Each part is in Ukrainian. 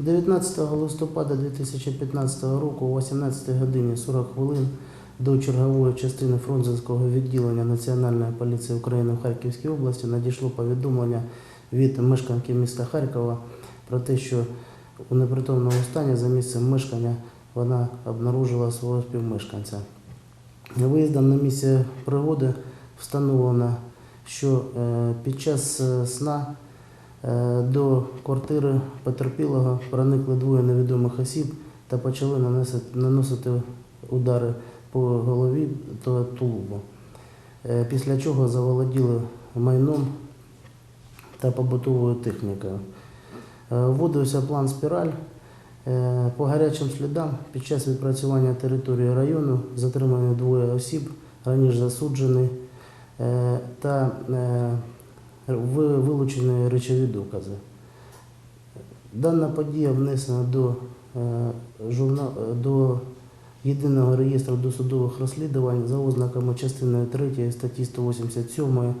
19 листопада 2015 року о 18 годині 40 хвилин до чергової частини Фрунзенського відділення Національної поліції України в Харківській області надійшло повідомлення від мешканки міста Харкова про те, що у непритомному стані за місцем мешкання вона обнаружила свого співмешканця. Виїздом на місце пригоди встановлено, що е, під час е, сна до квартири потерпілого проникли двоє невідомих осіб та почали наносити, удари по голові та тулубу. Е, Після чого заволоділи майном та побутовою технікою. Е, Вводився план спіраль. Е, По гарячим слідам під час відпрацювання території району затримані двоє осіб, раніше засуджені, е, та е, вилучені речові докази. Дана подія внесена до, е, журна- е, до Єдиного реєстру досудових розслідувань за ознаками частини 3 статті 187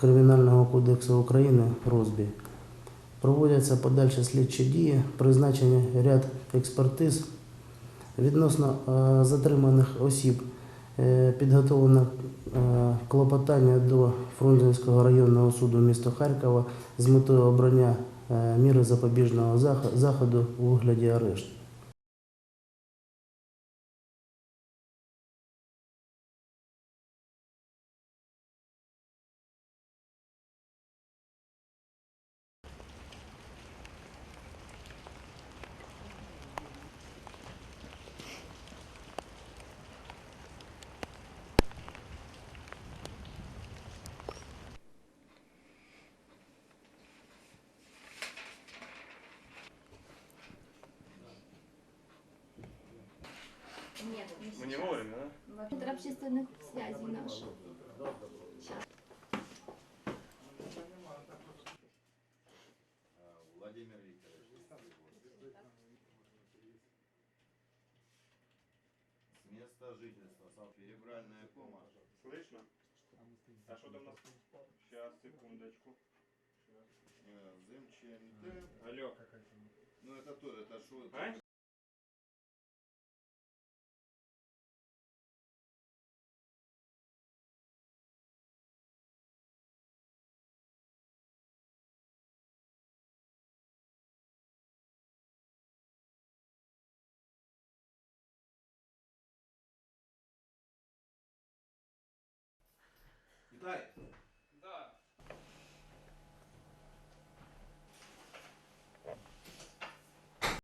Кримінального кодексу України розбій. Проводяться подальші слідчі дії, призначені ряд експертиз. Відносно е, затриманих осіб підготовлено е, клопотання до Фрунзенського районного суду міста Харкова з метою обрання е, міри запобіжного зах- заходу у вигляді арешту. Вовремя, да? Центр общественных связей наш. Сейчас. Владимир Викторович. С места жительства, сам- перебральная помощь. Слышно? А что там у нас? Сейчас, секундочку. Э, Земченко. Алло.